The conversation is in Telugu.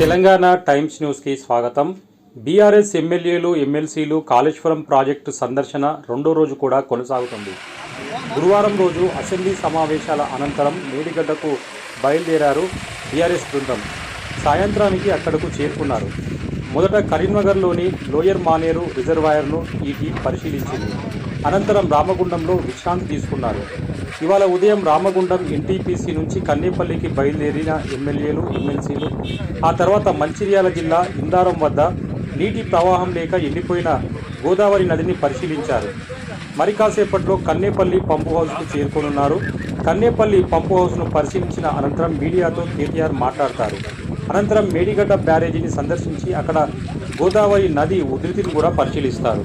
తెలంగాణ టైమ్స్ న్యూస్కి స్వాగతం. బీఆర్ఎస్ ఎమ్మెల్యేలు ఎమ్మెల్సీలు కాళేశ్వరం ప్రాజెక్టు సందర్శన రెండో రోజు కూడా కొనసాగుతుంది. గురువారం రోజు అసెంబ్లీ సమావేశాల అనంతరం మేడిగడ్డకు బయలుదేరారు బీఆర్ఎస్ బృందం. సాయంత్రానికి అక్కడకు చేరుకున్నారు. మొదట కరీంనగర్లోని లోయర్ మానేరు రిజర్వాయర్ను ఈ టీం పరిశీలించింది. అనంతరం రామగుండంలో విశ్రాంతి తీసుకున్నారు. ఇవాళ ఉదయం రామగుండం ఎన్టీపీసీ నుంచి కన్నేపల్లికి బయలుదేరిన ఎమ్మెల్యేలు ఎమ్మెల్సీలు ఆ తర్వాత మంచిర్యాల జిల్లా ఇందారం వద్ద నీటి ప్రవాహం లేక ఎండిపోయిన గోదావరి నదిని పరిశీలించారు. మరి కాసేపట్లో కన్నేపల్లి పంపు హౌస్కు చేరుకోనున్నారు. కన్నేపల్లి పంపు హౌస్ను పరిశీలించిన అనంతరం మీడియాతో కేటీఆర్ మాట్లాడతారు. అనంతరం మేడిగడ్డ బ్యారేజీని సందర్శించి అక్కడ గోదావరి నది ఉధృతిని కూడా పరిశీలిస్తారు.